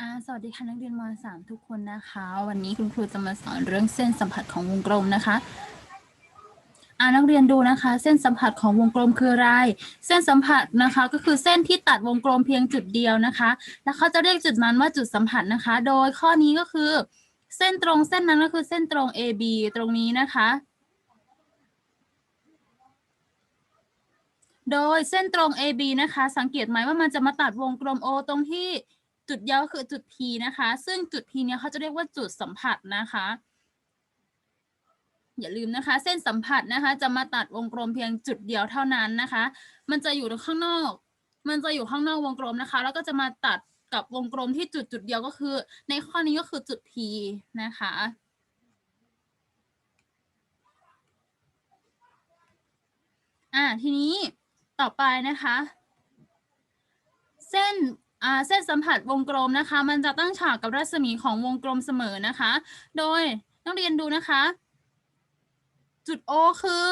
อ่าสวัสดีค่ะนักเรียนม .3 ทุกคนนะคะ วันนี้คุณครูจะมาสอนเรื่องเส้นสัมผัสของวงกลมนะคะอ่านักเรียนดูนะคะ เส้นสัมผัสของวงกลมคืออะไร เส้นสัมผัสนะคะก็คือเส้นที่ตัดวงกลมเพียงจุดเดียวนะคะ แล้วเขาจะเรียกจุดนั้นว่าจุดสัมผัสนะคะ โดยข้อนี้ก็คือ เส้นตรงเส้นนั้นก็คือเส้นตรง AB ตรงนี้นะคะ โดยเส้นตรง AB นะคะ สังเกตไหมว่ามันจะมาตัดวงกลม O ตรงที่ จุดเดียวก็คือจุด P นะคะ ซึ่งจุด P เนี่ยเขาจะเรียกว่าจุดสัมผัสนะคะ อย่าลืมนะคะ เส้นสัมผัสนะคะ จะมาตัดวงกลมเพียงจุดเดียวเท่านั้นนะคะ มันจะอยู่ข้างนอก มันจะอยู่ข้างนอกวงกลมนะคะ แล้วก็จะมาตัดกับวงกลมที่จุดจุดเดียวก็คือ ในข้อนี้ก็คือจุด P นะคะอ่าทีนี้ต่อไปนะคะ เส้น เส้นสัมผัสวงกลมนะคะ มันจะตั้งฉากกับรัศมีของวงกลมเสมอนะคะ โดยนักเรียนดูนะคะ จุด O คือ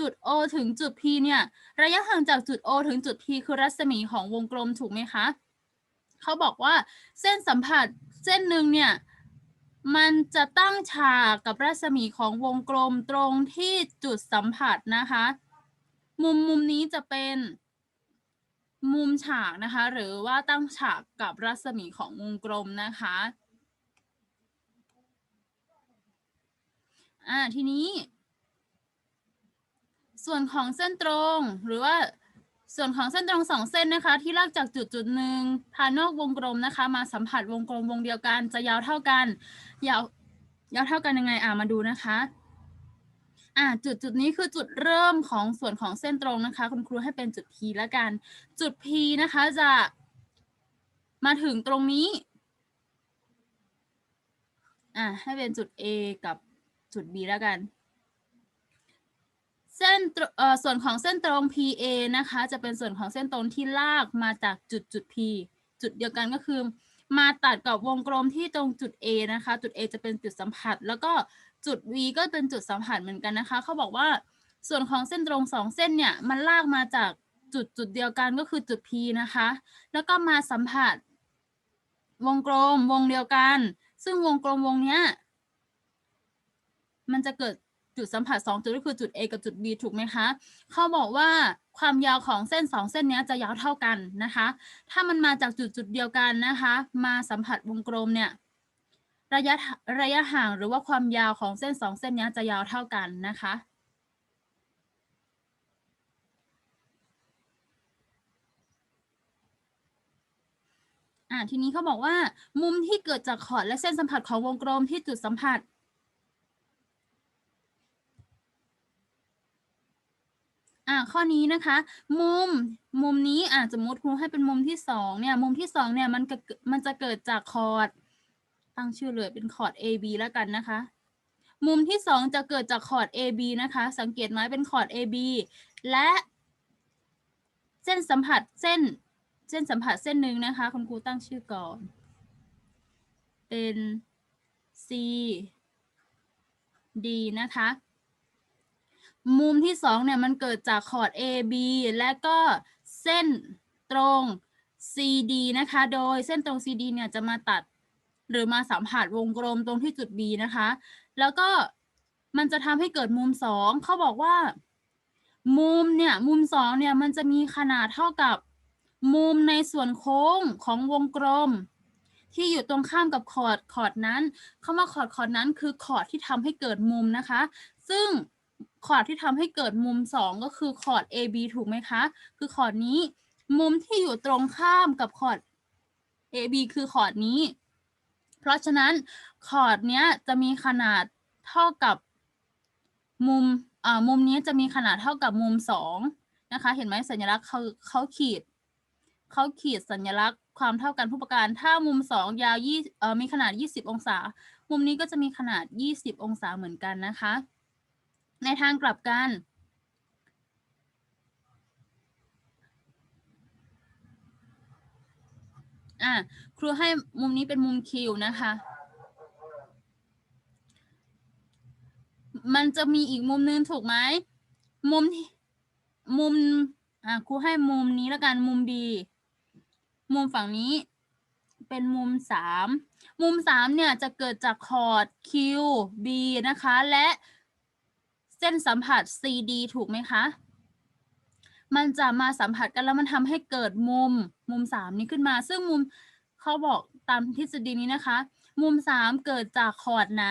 จุด O ถึงจุด P เนี่ยระยะห่างจากจุด O ถึงจุด P คือรัศมีของวงกลมถูกไหมคะเขาบอกว่าเส้นสัมผัสเส้นหนึ่งเนี่ยมันจะตั้งฉากกับรัศมีของวงกลมตรงที่จุดสัมผัสนะคะ มุมมุมนี้จะเป็น มุมฉากนะคะ หรือว่าตั้งฉากกับรัศมีของวงกลมนะคะอ่าทีนี้ ส่วนของเส้นตรงหรือว่าส่วนของเส้นตรงสองเส้นนะคะ ที่ลากจากจุดจุดหนึ่งผ่านนอกวงกลมนะคะ มาสัมผัสวงกลมวงเดียวกันจะยาวเท่ากัน ยาวยาวเท่ากันยังไงอ่ามาดูนะคะ อ่าจุดจุดนี้คือจุดเริ่มของส่วนของเส้นตรงนะคะ คุณครูให้เป็นจุด P แล้วกัน จุด P นะคะจะมาถึงตรงนี้อ่าให้เป็นจุด A กับจุด B แล้วกัน เส้นตรเอ่อส่วนของเส้นตรง PA นะคะ จะเป็นส่วนของเส้นตรงที่ลากมาจากจุดจุด P จุดเดียวกันก็คือ มาตัดกับวงกลมที่ตรงจุด A นะคะ จุด A จะเป็นจุดสัมผัส แล้วก็ จุด V ก็เป็นจุดสัมผัสเหมือนกันนะคะ เขาบอกว่าส่วนของเส้นตรงสองเส้นเนี่ย มันลากมาจากจุดจุดเดียวกันก็คือจุด P นะคะ แล้วก็มาสัมผัส วงกลมวงเดียวกัน ซึ่งวงกลมวงเนี้ย มันจะเกิดจุดสัมผัสสองจุดก็คือจุด A กับจุด B ถูกไหมคะ เขาบอกว่าความยาวของเส้นสองเส้นนี้จะยาวเท่ากันนะคะ ถ้ามันมาจากจุดจุดเดียวกันนะคะ มาสัมผัสวงกลมเนี่ย ระยะระยะห่างหรือว่าความยาวของเส้นสองเส้นนี้จะยาวเท่ากันนะคะ อ่าทีนี้เขาบอกว่า มุมที่เกิดจากขอดและเส้นสัมผัสของวงกลมที่จุดสัมผัส อ่าข้อนี้นะคะ มุมมุมนี้อ่าสมมติครูให้เป็นมุมที่สองเนี่ย มุมที่สองเนี่ยมันมันจะเกิดจากคอร์ด ตั้งชื่อเลยเป็นคอร์ด AB แล้วกันนะคะ มุมที่สองจะเกิดจากคอร์ด AB นะคะ สังเกตไหมเป็นคอร์ด AB และเส้นสัมผัสเส้นเส้นสัมผัสเส้นหนึ่งนะคะ คุณครูตั้งชื่อก่อน เป็น C D นะคะ มุมที่สองเนี่ยมันเกิดจากคอร์ด AB และก็เส้นตรง CD นะคะ โดยเส้นตรง CD เนี่ยจะมาตัด หรือมาสัมผัสวงกลมตรงที่จุด B นะคะ แล้วก็มันจะทำให้เกิดมุมสองเขาบอกว่า มุมเนี่ย มุมสองเนี่ย มันจะมีขนาดเท่ากับมุมในส่วนโค้งของวงกลม ที่อยู่ตรงข้ามกับคอดคอดนั้นคำว่าคอดคอดนั้นคือคอดที่ทำให้เกิดมุมนะคะ ซึ่งคอดที่ทำให้เกิดมุมสองก็คือคอด AB ถูกไหมคะ คือคอดนี้ มุมที่อยู่ตรงข้ามกับคอด AB คือคอดนี้ เพราะฉะนั้นคอร์ดเนี้ยจะมีขนาดเท่ากับมุมอ่ามุมนี้จะมีขนาดเท่ากับมุมสองนะคะ เห็นไหมสัญลักษณ์เขาเขาขีดเขาขีดสัญลักษณ์ความเท่ากันผู้ประการ ถ้ามุมสองยาวยี่เอ่อมีขนาด 20 องศา มุมนี้ก็จะมีขนาด 20 องศาเหมือนกันนะคะ ในทางกลับกัน อะครูให้มุมนี้เป็นมุมคิวนะคะ มันจะมีอีกมุมนึงถูกไหมมุมที่มุมอะครูให้มุมนี้แล้วกันมุม B มุมฝั่งนี้ เป็นมุมสามมุมสามเนี่ยจะเกิดจากคอร์ด Q B นะคะ และเส้นสัมผัส CD ถูกไหมคะ มันจะมาสัมผัสกันแล้วมันทำให้เกิดมุมมุมสามนี้ขึ้นมา ซึ่งมุมเขาบอกตามทฤษฎีนี้นะคะ มุมสามเกิดจากคอร์ดไหน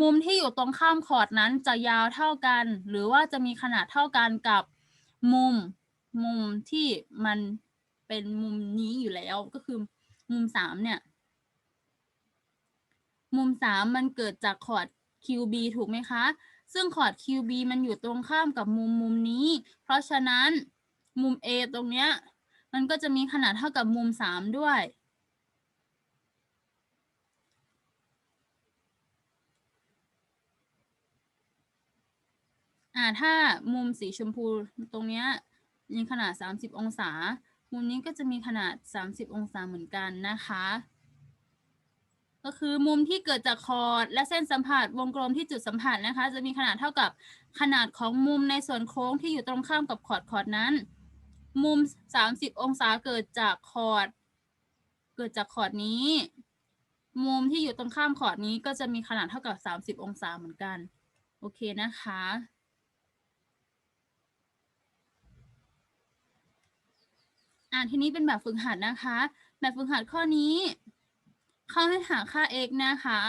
มุมที่อยู่ตรงข้ามคอร์ดนั้นจะยาวเท่ากัน หรือว่าจะมีขนาดเท่ากันกับมุมมุมที่มันเป็นมุมนี้อยู่แล้วก็คือมุมสามเนี่ย มุมสามมันเกิดจากคอร์ด QB ถูกไหมคะ ซึ่งคอด QB มันอยู่ตรงข้ามกับมุมมุมนี้ เพราะฉะนั้นมุม A ตรงเนี้ยมันก็จะมีขนาดเท่ากับมุมสามด้วย อ่าถ้ามุมสีชมพูตรงเนี้ยมีขนาด 30 องศา มุมนี้ก็จะมีขนาด 30 องศาเหมือนกันนะคะ ก็คือมุมที่เกิดจากคอร์ดและเส้นสัมผัสวงกลมที่จุดสัมผัสนะคะ จะมีขนาดเท่ากับขนาดของมุมในส่วนโค้งที่อยู่ตรงข้ามกับคอร์ดคอร์ดนั้น มุม 30 องศาเกิดจากคอร์ดเกิดจากคอร์ดนี้ มุมที่อยู่ตรงข้ามคอร์ดนี้ก็จะมีขนาดเท่ากับ 30 องศาเหมือนกัน โอเคนะคะอ่าทีนี้เป็นแบบฝึกหัดนะคะ แบบฝึกหัดข้อนี้ เขาให้หาค่า x นะคะ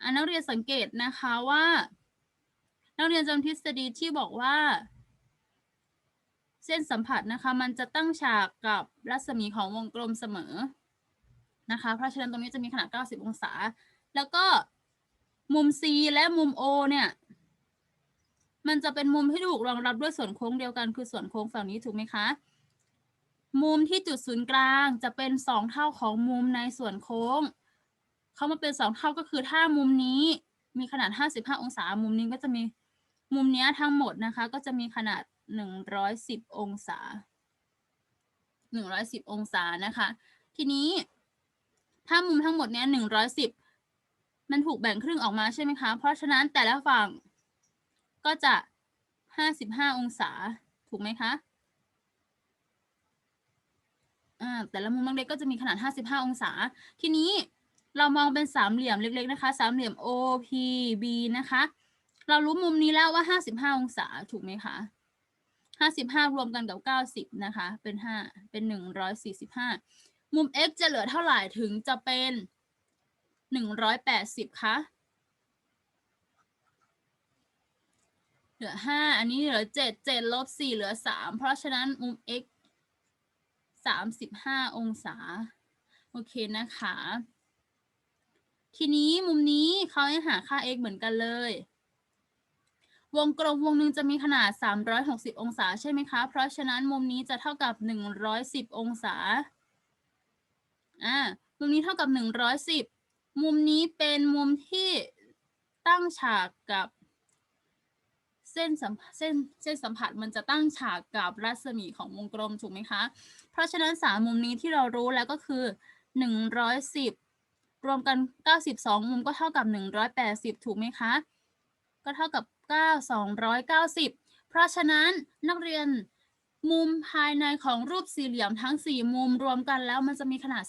อ่านักเรียนสังเกตนะคะว่า นักเรียนจำทฤษฎีที่บอกว่า เส้นสัมผัสนะคะมันจะตั้งฉากกับรัศมีของวงกลมเสมอนะคะเพราะฉะนั้นตรงนี้จะมีขนาด 90 องศา แล้วก็มุม C และมุม O เนี่ยมันจะเป็นมุมที่ถูกรองรับด้วยส่วนโค้งเดียวกันคือส่วนโค้งฝั่งนี้ถูกไหมคะ มุมที่จุดศูนย์กลางจะเป็นสองเท่าของมุมในส่วนโค้ง เขามาเป็นสองเท่าก็คือถ้ามุมนี้มีขนาด 55 องศา มุมนี้ก็จะมีมุมเนี้ยทั้งหมดนะคะ ก็จะมีขนาด 110 องศา 110 องศานะคะ ทีนี้ถ้ามุมทั้งหมดเนี้ย110 มันถูกแบ่งครึ่งออกมาใช่ไหมคะ เพราะฉะนั้นแต่ละฝั่งก็จะ 55 องศา ถูกไหมคะ อ่าแต่ละมุมเล็กๆก็จะมีขนาด 55 องศา ทีนี้เรามองเป็นสามเหลี่ยมเล็กๆนะคะ สามเหลี่ยม OPB นะคะ เรารู้มุมนี้แล้วว่า 55 องศาถูกไหมคะ 55 รวมกันกับ 90 นะคะ เป็น 5 เป็น 145 มุม x จะเหลือเท่าไหร่ถึงจะเป็น 180 คะเหลือ 5 อันนี้เหลือ 7 7ลบ4เหลือ 3 เพราะฉะนั้นมุม x 35องศา โอเคนะคะ ทีนี้มุมนี้เขาให้หาค่า x เหมือนกันเลย วงกลมวงหนึ่งจะมีขนาด 360 องศาใช่ไหมคะ เพราะฉะนั้นมุมนี้จะเท่ากับ 110 องศา อ่า มุมนี้เท่ากับ 110 มุมนี้เป็นมุมที่ตั้งฉากกับ เส้นสัมเส้นเส้นสัมผัสมันจะตั้งฉากกับรัศมีของวงกลมถูกไหมคะ เพราะฉะนั้นสามมุมนี้ที่เรารู้แล้วก็คือ 110 รวมกัน 92 มุมก็เท่ากับ 180 ถูกไหมคะ ก็เท่ากับ 9 290 เพราะฉะนั้นนักเรียนมุมภายในของรูปสี่เหลี่ยมทั้ง 4 มุมรวมกันแล้วมันจะมีขนาด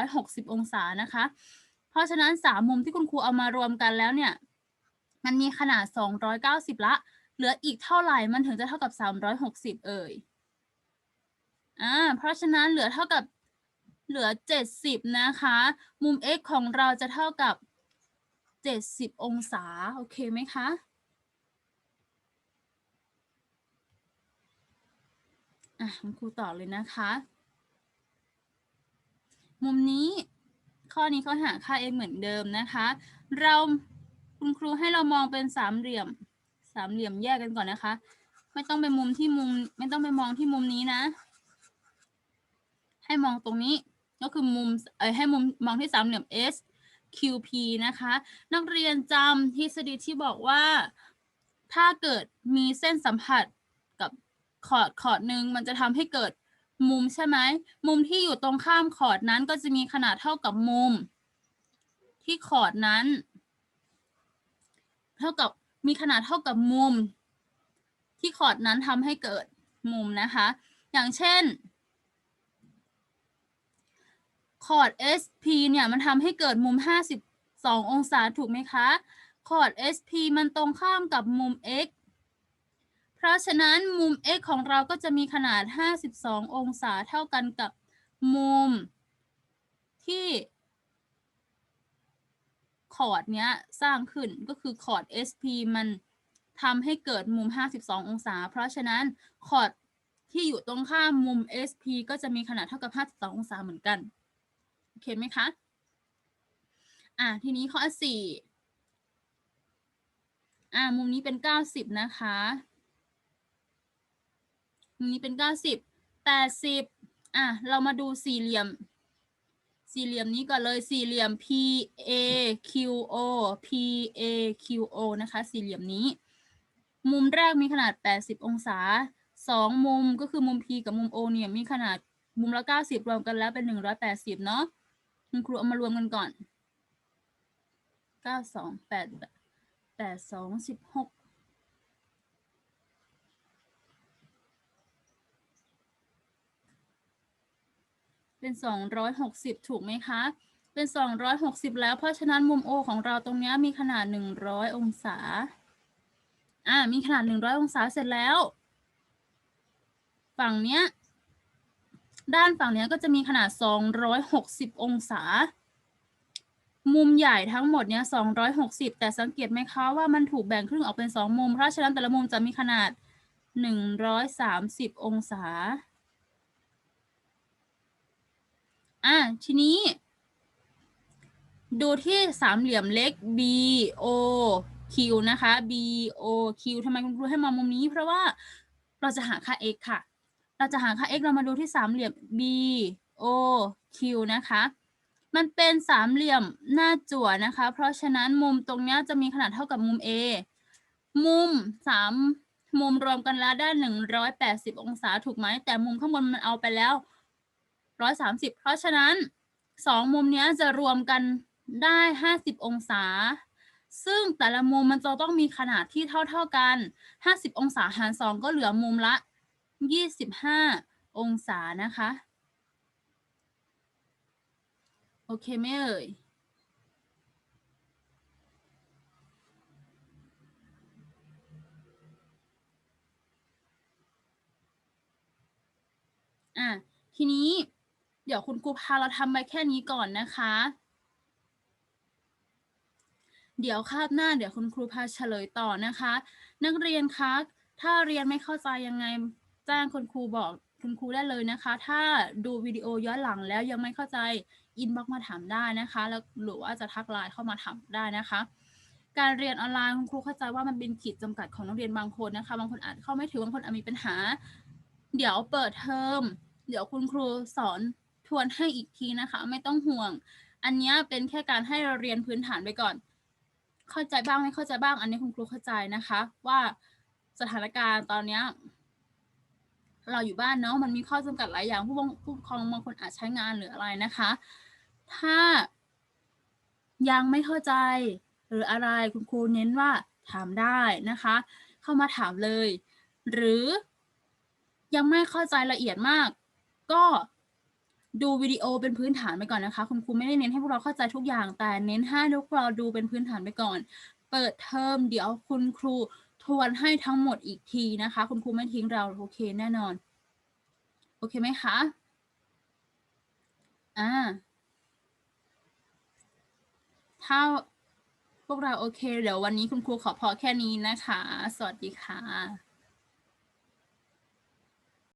360 องศานะคะ เพราะฉะนั้น 3 มุมที่คุณครูเอามารวมกันแล้วเนี่ย มันมีขนาด 290 ละ เหลืออีกเท่าไหร่มันถึงจะเท่ากับ 360 เอ่ยอ่าเพราะฉะนั้นเหลือเท่ากับเหลือ 70 นะคะ มุม x ของเราจะเท่ากับ 70 องศา โอเคไหมคะอะคุณครูต่อเลยนะคะ มุมนี้ข้อนี้เขาหาค่า x เหมือนเดิมนะคะ เราคุณครูให้เรามองเป็นสามเหลี่ยม สามเหลี่ยมแยกกันก่อนนะคะ ไม่ต้องไปมุมที่มุม ไม่ต้องไปมองที่มุมนี้นะ ให้มองตรงนี้ก็คือมุมเอ้ยให้มุมมองที่สามเหลี่ยม S QP นะคะ นักเรียนจำทฤษฎีที่บอกว่า ถ้าเกิดมีเส้นสัมผัสกับคอดคอดหนึ่งมันจะทำให้เกิดมุมใช่ไหม มุมที่อยู่ตรงข้ามคอดนั้นก็จะมีขนาดเท่ากับมุม ที่คอดนั้น เท่ากับ มีขนาดเท่ากับมุม ที่คอร์ดนั้นทำให้เกิดมุมนะคะ อย่างเช่นคอร์ด SP เนี่ยมันทำให้เกิดมุม 52 องศาถูกไหมคะคอร์ด SP มันตรงข้ามกับมุม x เพราะฉะนั้นมุม x ของเราก็จะมีขนาด 52 องศาเท่ากันกับมุมที่ อร์ดเนี้ยสร้างขึ้นก็คือคอร์ด SP มันทำให้เกิดมุม 52 องศา เพราะฉะนั้นคอร์ดที่อยู่ตรงข้ามมุม SP ก็จะมีขนาดเท่ากับ 52 องศาเหมือนกัน โอเคไหมคะ อะ ทีนี้ข้อ 4 อะ มุมนี้เป็น 90 นะคะ มุมนี้เป็น 90 80 อะ เรามาดูสี่เหลี่ยม สี่เหลี่ยมนี้ก่อนเลยสี่เหลี่ยม PAQO PAQO นะคะ สี่เหลี่ยมนี้ มุมแรกมีขนาด 80 องศาสองมุมก็คือมุม P กับมุม O เนี่ยมีขนาดมุมละ 90 รวมกันแล้วเป็น 180 เนาะคุณครูเอามารวมกันก่อน 9 2 8 8 2 16 เป็น 260 ถูกไหมคะ เป็น 260 แล้ว เพราะฉะนั้นมุม O ของเราตรงนี้มีขนาด 100 องศา อ่า มีขนาด 100 องศาเสร็จแล้ว ฝั่งเนี้ย ด้านฝั่งเนี้ยก็จะมีขนาด 260 องศา มุมใหญ่ทั้งหมดเนี้ย260 แต่สังเกตไหมคะว่ามันถูกแบ่งครึ่งออกเป็น 2 มุม เพราะฉะนั้นแต่ละมุมจะมีขนาด 130 องศา อะทีนี้ ดูที่สามเหลี่ยมเล็ก BOQ นะคะ BOQ ทำไมคุณครูให้มามุมนี้ เพราะว่าเราจะหาค่า x ค่ะ เราจะหาค่า x เรามาดูที่สามเหลี่ยม BOQ นะคะ มันเป็นสามเหลี่ยมหน้าจั่วนะคะ เพราะฉะนั้นมุมตรงนี้จะมีขนาดเท่ากับมุม A มุมสามมุมรวมกันแล้วได้ 180 องศาถูกไหม แต่มุมข้างบนมันเอาไปแล้ว 130 เพราะฉะนั้นสองมุมนี้จะรวมกันได้ 50 องศา ซึ่งแต่ละมุมมันจะต้องมีขนาดที่เท่า ๆกัน 50 องศาหาร 2 ก็เหลือมุมละ 25 องศานะคะ โอเคไหมเอ่ยอะทีนี้ ดี๋ยวคุณครูพาเราทำไปแค่นี้ก่อนนะคะ เดี๋ยวคาบหน้าเดี๋ยวคุณครูพาเฉลยต่อนะคะ นักเรียนคะถ้าเรียนไม่เข้าใจยังไงแจ้งคุณครูบอกคุณครูได้เลยนะคะ ถ้าดูวิดีโอย้อนหลังแล้วยังไม่เข้าใจอินบ็อกมาถามได้นะคะ แล้วหรือว่าจะทักไลน์เข้ามาถามได้นะคะ การเรียนออนไลน์คุณครูเข้าใจว่ามันเป็นขีดจำกัดของนักเรียนบางคนนะคะ บางคนอาจเข้าไม่ถึงบางคนอาจมีปัญหา เดี๋ยวเปิดเทอมเดี๋ยวคุณครูสอน ทวนให้อีกทีนะคะ ไม่ต้องห่วง อันนี้เป็นแค่การให้เราเรียนพื้นฐานไปก่อน เข้าใจบ้างไม่เข้าใจบ้าง อันนี้คุณครูเข้าใจนะคะ ว่าสถานการณ์ตอนเนี้ยเราอยู่บ้านเนาะมันมีข้อจำกัดหลายอย่างผู้ผู้ปกครองบางคนอาจใช้งานหรืออะไรนะคะ ถ้ายังไม่เข้าใจหรืออะไรคุณครูเน้นว่าถามได้นะคะ เข้ามาถามเลย หรือยังไม่เข้าใจละเอียดมาก ก็ ดูวิดีโอเป็นพื้นฐานไปก่อนนะคะ คุณครูไม่ได้เน้นให้พวกเราเข้าใจทุกอย่าง แต่เน้นให้พวกเราดูเป็นพื้นฐานไปก่อน เปิดเทอมเดี๋ยวคุณครูทวนให้ทั้งหมดอีกทีนะคะ คุณครูไม่ทิ้งเราโอเคแน่นอน โอเคไหมคะอ่าถ้าพวกเราโอเค เดี๋ยววันนี้คุณครูขอพอแค่นี้นะคะ สวัสดีค่ะ